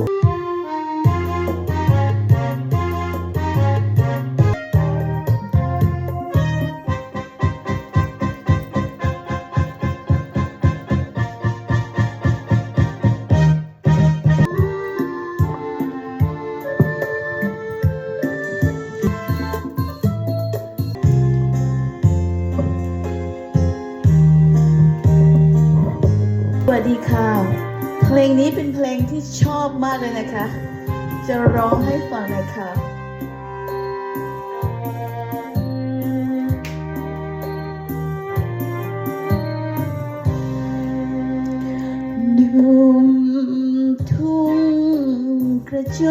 สวัสดีค่ะ เพลงนี้เป็นเพลงที่ชอบมากเลยนะคะ จะร้องให้ฟังนะคะดุมทุ่งกระโจ